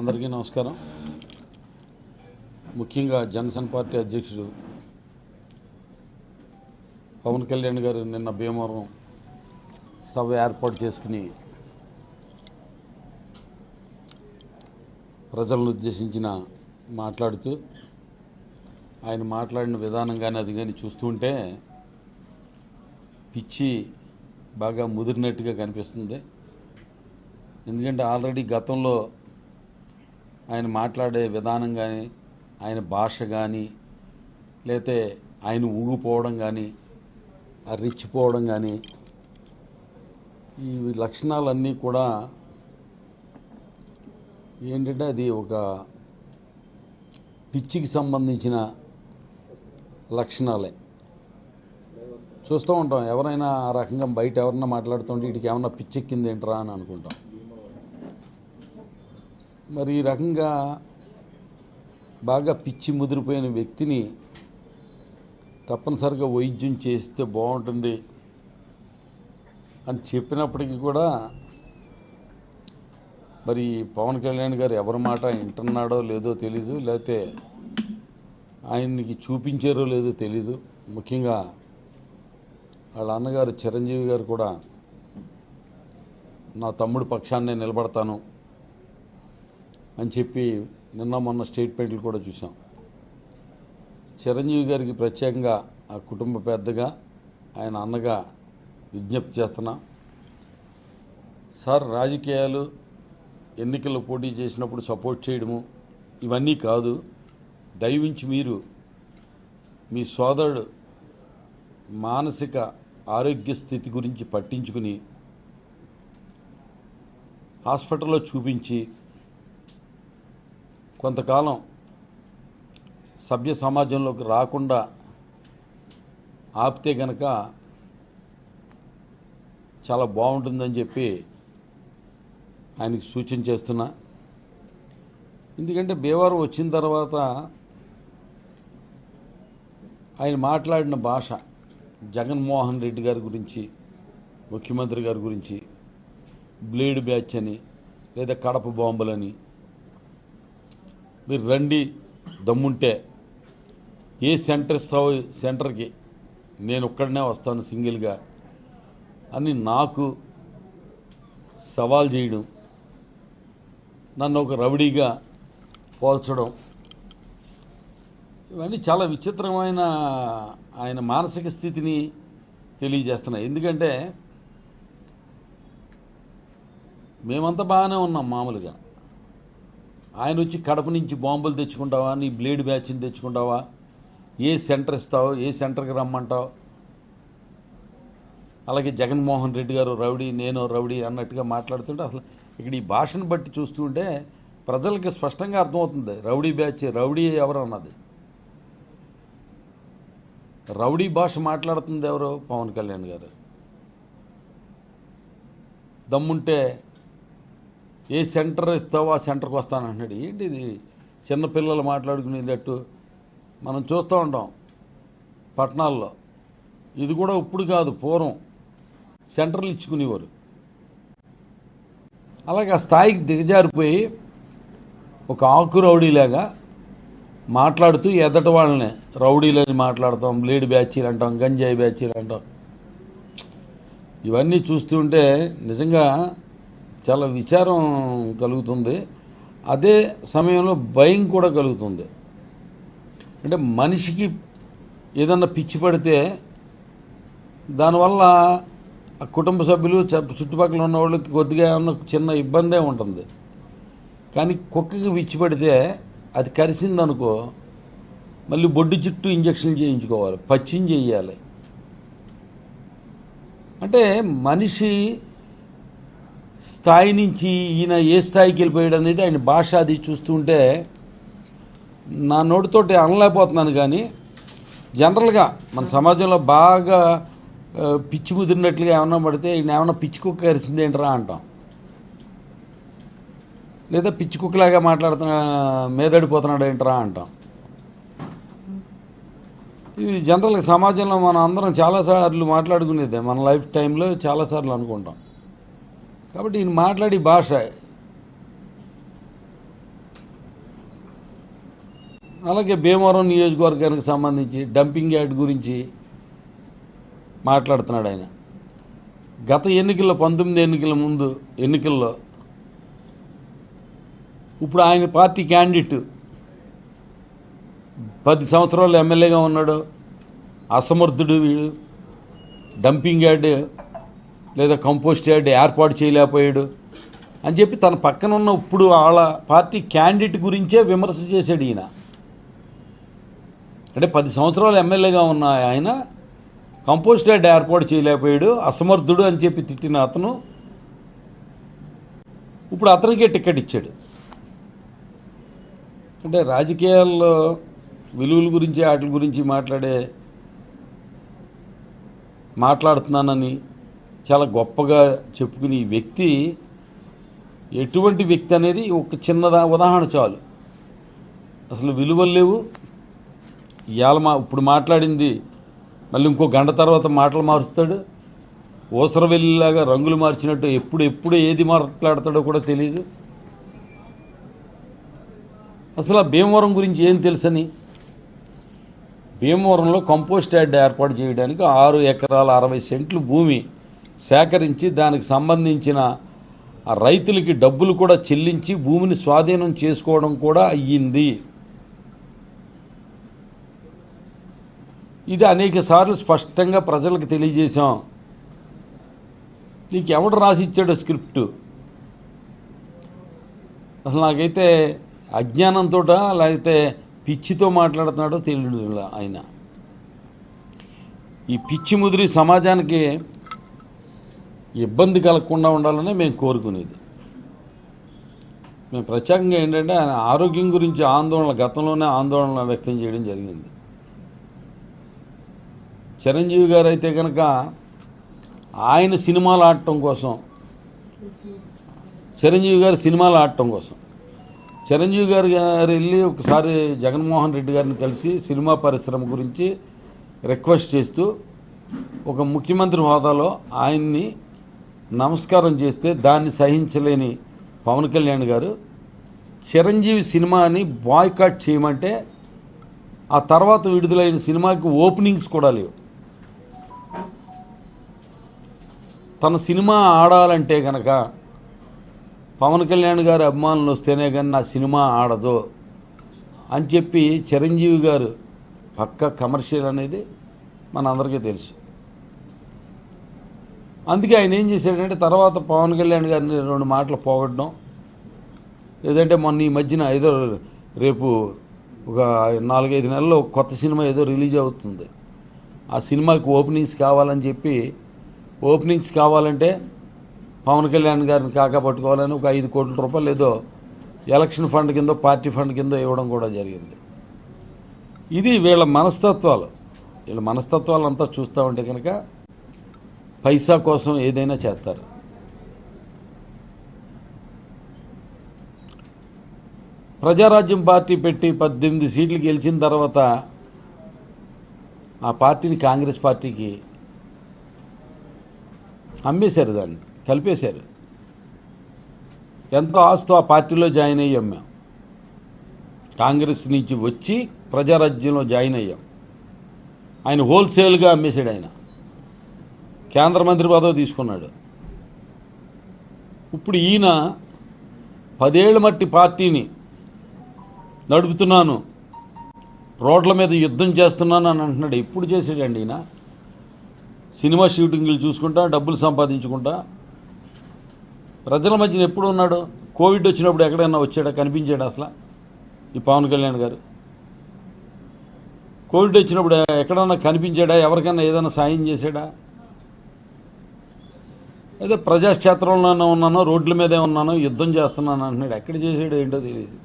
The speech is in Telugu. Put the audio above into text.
అందరికీ నమస్కారం. ముఖ్యంగా జనసేన పార్టీ అధ్యక్షుడు పవన్ కళ్యాణ్ గారు నిన్న భీమవరం సభ ఏర్పాటు చేసుకుని ప్రజలను ఉద్దేశించిన మాట్లాడుతూ ఆయన మాట్లాడిన విధానం కానీ అది కానీ చూస్తుంటే పిచ్చి బాగా ముదిరినట్టుగా కనిపిస్తుంది. ఎందుకంటే ఆల్రెడీ గతంలో ఆయన మాట్లాడే విధానం కానీ ఆయన భాష కానీ లేతే ఆయన ఊగిపోవడం కానీ ఆ రిచ్చిపోవడం కానీ ఈ లక్షణాలన్నీ కూడా ఏంటంటే అది ఒక పిచ్చికి సంబంధించిన లక్షణాలే. చూస్తూ ఉంటాం ఎవరైనా ఆ రకంగా బయట ఎవరన్నా మాట్లాడుతుంటే వీటికి ఏమన్నా పిచ్చెక్కింది ఏంట్రా అని అనుకుంటాం. మరి ఈ రకంగా బాగా పిచ్చి ముదిరిపోయిన వ్యక్తిని తప్పనిసరిగా వైద్యం చేస్తే బాగుంటుంది అని చెప్పినప్పటికీ కూడా మరి పవన్ కళ్యాణ్ గారు ఎవరి మాట వింటున్నాడో లేదో తెలీదు లేకపోతే ఆయనకి చూపించారో లేదో తెలీదు. ముఖ్యంగా వాళ్ళ అన్నగారు చిరంజీవి గారు కూడా నా తమ్ముడు పక్షాన్నే నిలబడతాను అని చెప్పి నిన్న మొన్న స్టేట్మెంట్లు కూడా చూసాం చిరంజీవి గారికి ప్రత్యేకంగా ఆ కుటుంబ పెద్దగా ఆయన అన్నగా విజ్ఞప్తి చేస్తున్నా. సార్ రాజకీయాలు ఎన్నికల్లో పోటీ చేసినప్పుడు సపోర్ట్ చేయడము ఇవన్నీ కాదు. దయవించి మీరు మీ సోదరుడు మానసిక ఆరోగ్య స్థితి గురించి పట్టించుకుని హాస్పిటల్లో చూపించి కొంతకాలం సభ్య సమాజంలోకి రాకుండా ఆపితే గనక చాలా బాగుంటుందని చెప్పి ఆయనకి సూచన చేస్తున్నా. ఎందుకంటే భీవారం వచ్చిన తర్వాత ఆయన మాట్లాడిన భాష జగన్మోహన్ రెడ్డి గారి గురించి ముఖ్యమంత్రి గారి గురించి బ్లేడ్ బ్యాచ్ అని లేదా కడప బాంబులని మీరు రండి దమ్ముంటే. ఏ సెంటర్ ఇస్తావో సెంటర్కి నేను ఒక్కడనే వస్తాను సింగిల్గా అని నాకు సవాల్ చేయడం నన్ను ఒక రౌడీగా పోల్చడం ఇవన్నీ చాలా విచిత్రమైన ఆయన మానసిక స్థితిని తెలియజేస్తున్నాయి. ఎందుకంటే మేమంతా బాగానే ఉన్నాం మామూలుగా. ఆయన వచ్చి కడప నుంచి బాంబులు తెచ్చుకుంటావా? నీ బ్లేడ్ బ్యాచ్ని తెచ్చుకుంటావా? ఏ సెంటర్ ఇస్తావు? ఏ సెంటర్కి రమ్మంటావు? అలాగే జగన్మోహన్ రెడ్డి గారు రౌడీ నేను రౌడీ అన్నట్టుగా మాట్లాడుతుంటే అసలు ఇక్కడ ఈ భాషను బట్టి చూస్తుంటే ప్రజలకి స్పష్టంగా అర్థమవుతుంది. రౌడీ బ్యాచ్ రౌడీ ఎవరు అన్నది. రౌడీ భాష మాట్లాడుతుంది ఎవరు? పవన్ కళ్యాణ్ గారు. దమ్ముంటే ఏ సెంటర్ ఇస్తావో ఆ సెంటర్కి వస్తాను అంటున్నాడు. ఏంటి ఇది? చిన్నపిల్లలు మాట్లాడుకునేటట్టు మనం చూస్తూ ఉంటాం పట్టణాల్లో. ఇది కూడా ఇప్పుడు కాదు పూర్వం. సెంటర్లు ఇచ్చుకునేవారు. అలాగే ఆ స్థాయికి దిగజారిపోయి ఒక ఆకు రౌడీలాగా మాట్లాడుతూ ఎదట వాళ్ళని రౌడీలని మాట్లాడతాం బ్లేడ్ బ్యాచీలు అంటాం గంజాయి బ్యాచీలు అంటాం. ఇవన్నీ చూస్తుంటే నిజంగా చాలా విచారం కలుగుతుంది. అదే సమయంలో భయం కూడా కలుగుతుంది. అంటే మనిషికి ఏదన్నా పిచ్చి పడితే దానివల్ల ఆ కుటుంబ సభ్యులు చుట్టుపక్కల ఉన్న వాళ్ళకి కొద్దిగా ఏమన్నా చిన్న ఇబ్బందే ఉంటుంది. కానీ కుక్కకి పిచ్చి పడితే అది కరిసిందనుకో మళ్ళీ బొడ్డు చుట్టూ ఇంజక్షన్ చేయించుకోవాలి పచ్చిం చేయాలి. అంటే మనిషి స్థాయి నుంచి ఈయన ఏ స్థాయికి వెళ్ళిపోయాడు అనేది ఆయన భాష అది చూస్తుంటే నా నోటితోటి అనలేకపోతున్నాను కానీ జనరల్గా మన సమాజంలో బాగా పిచ్చి ముదిరినట్లుగా ఏమన్నా పడితే ఈయన ఏమన్నా పిచ్చి కుక్క కరిచింది అంటాం. లేదా పిచ్చి కుక్కలాగా మాట్లాడుతున్న మేదడిపోతున్నాడు ఏంట్రా అంటాం. ఇది జనరల్గా సమాజంలో మనం అందరం చాలాసార్లు మాట్లాడుకునేదే మన లైఫ్ టైంలో చాలాసార్లు అనుకుంటాం. కాబట్టి ఈయన మాట్లాడి భాష. అలాగే భీమవరం నియోజకవర్గానికి సంబంధించి డంపింగ్ యార్డ్ గురించి మాట్లాడుతున్నాడు ఆయన. గత ఎన్నికల్లో పంతొమ్మిది ఎన్నికల ముందు ఎన్నికల్లో ఇప్పుడు ఆయన పార్టీ క్యాండిడేట్ పది సంవత్సరాలు ఎమ్మెల్యేగా ఉన్నాడు. అసమర్థుడు వీడు. డంపింగ్ యార్డ్ లేదా కంపోస్ట్ యార్డ్ ఏర్పాటు చేయలేకపోయాడు అని చెప్పి తన పక్కన ఉన్న ఇప్పుడు వాళ్ళ పార్టీ క్యాండిడేట్ గురించే విమర్శ చేశాడు ఈయన. అంటే పది సంవత్సరాలు ఎమ్మెల్యేగా ఉన్న ఆయన కంపోస్ట్ యార్డ్ ఏర్పాటు చేయలేకపోయాడు అసమర్థుడు అని చెప్పి తిట్టిన అతను ఇప్పుడు అతనికే టికెట్ ఇచ్చాడు. అంటే రాజకీయాల్లో విలువల గురించి వాటి గురించి మాట్లాడే మాట్లాడుతున్నానని చాలా గొప్పగా చెప్పుకునే ఈ వ్యక్తి ఎటువంటి వ్యక్తి అనేది ఒక చిన్న ఉదాహరణ చాలు. అసలు విలువలు లేవు. ఇవాళ మా ఇప్పుడు మాట్లాడింది మళ్ళీ ఇంకో గంట తర్వాత మాటలు మారుస్తాడు. ఊసర వెళ్ళిలాగా రంగులు మార్చినట్టు ఎప్పుడు ఎప్పుడు ఏది మాట్లాడతాడో కూడా తెలియదు అసలు ఆ భీమవరం గురించి ఏం తెలుసని? భీమవరంలో కంపోస్ట్ యార్డ్ ఏర్పాటు చేయడానికి ఆరు ఎకరాల అరవై సెంట్లు భూమి సేకరించి దానికి సంబంధించిన రైతులకి డబ్బులు కూడా చెల్లించి భూమిని స్వాధీనం చేసుకోవడం కూడా అయ్యింది. ఇది అనేక సార్లు స్పష్టంగా ప్రజలకు తెలియజేశాం. నీకు ఎవడు రాసిచ్చాడు స్క్రిప్ట్? అసలు నాకైతే అజ్ఞానంతో లేకపోతే పిచ్చితో మాట్లాడుతున్నాడో తెలియదు ఆయన. ఈ పిచ్చి ముదిరి సమాజానికి ఇబ్బంది కలగకుండా ఉండాలని మేము కోరుకునేది. మేము ప్రత్యేకంగా ఏంటంటే ఆయన ఆరోగ్యం గురించి ఆందోళన గతంలోనే ఆందోళన వ్యక్తం చేయడం జరిగింది. చిరంజీవి గారు అయితే కనుక ఆయన సినిమాలు ఆడటం కోసం చిరంజీవి గారు సినిమాలు ఆడటం కోసం చిరంజీవి గారు గారు వెళ్ళి ఒకసారి జగన్మోహన్ రెడ్డి గారిని కలిసి సినిమా పరిశ్రమ గురించి రిక్వెస్ట్ చేస్తూ ఒక ముఖ్యమంత్రి హోదాలో ఆయన్ని నమస్కారం చేస్తే దాన్ని సహించలేని పవన్ కళ్యాణ్ గారు చిరంజీవి సినిమాని బాయ్కాట్ చేయమంటే ఆ తర్వాత విడుదలైన సినిమాకి ఓపెనింగ్స్ కూడా లేవు. తన సినిమా ఆడాలంటే కనుక పవన్ కళ్యాణ్ గారి అభిమానులు వస్తేనే కానీ నా సినిమా ఆడదు అని చెప్పి చిరంజీవి గారు పక్క కమర్షియల్ అనేది మన అందరికీ తెలుసు. అందుకే ఆయన ఏం చేశాడంటే తర్వాత పవన్ కళ్యాణ్ గారిని రెండు మాటలు పోగొట్టడం. లేదంటే మొన్న ఈ మధ్యన ఏదో రేపు ఒక నాలుగైదు నెలల్లో కొత్త సినిమా ఏదో రిలీజ్ అవుతుంది. ఆ సినిమాకి ఓపెనింగ్స్ కావాలని చెప్పి ఓపెనింగ్స్ కావాలంటే పవన్ కళ్యాణ్ గారిని కాకా పట్టుకోవాలని ఒక ఐదు కోట్ల రూపాయలు ఏదో ఎలక్షన్ ఫండ్ కింద పార్టీ ఫండ్ కింద ఇవ్వడం కూడా జరిగింది. ఇది వీళ్ళ మనస్తత్వాలు. వీళ్ళ మనస్తత్వాలు అంతా చూస్తూ ఉంటే కనుక పైసా కోసం ఏదైనా చేస్తారు. ప్రజారాజ్యం పార్టీ పెట్టి పద్దెనిమిది సీట్లు గెలిచిన తర్వాత ఆ పార్టీని కాంగ్రెస్ పార్టీకి అమ్మేశారు దాన్ని కలిపేశారు. ఎంతో ఆస్తో ఆ పార్టీలో జాయిన్ అయ్యాం మేము. కాంగ్రెస్ నుంచి వచ్చి ప్రజారాజ్యంలో జాయిన్ అయ్యాం. ఆయన హోల్సేల్గా అమ్మేశాడు ఆయన. కేంద్ర మంత్రి పదవి తీసుకున్నాడు. ఇప్పుడు ఈయన పదేళ్ళ మట్టి పార్టీని నడుపుతున్నాను రోడ్ల మీద యుద్ధం చేస్తున్నాను అని అంటున్నాడు. ఎప్పుడు చేసాడండి ఈయన. సినిమా షూటింగ్లు చూసుకుంటా డబ్బులు సంపాదించుకుంటా. ప్రజల మధ్యన ఎప్పుడు ఉన్నాడు? కోవిడ్ వచ్చినప్పుడు ఎక్కడైనా వచ్చాడా? కనిపించాడా అసలు? ఈ పవన్ కళ్యాణ్ గారు. కోవిడ్ వచ్చినప్పుడు ఎక్కడన్నా కనిపించాడా? ఎవరికైనా ఏదైనా సాయం చేశాడా? అదే ప్రజాక్షేత్రంలోనే ఉన్నాను రోడ్ల మీదే ఉన్నాను యుద్ధం చేస్తున్నాను అంటున్నాడు. ఎక్కడ చేసాడు ఏంటో తెలియదు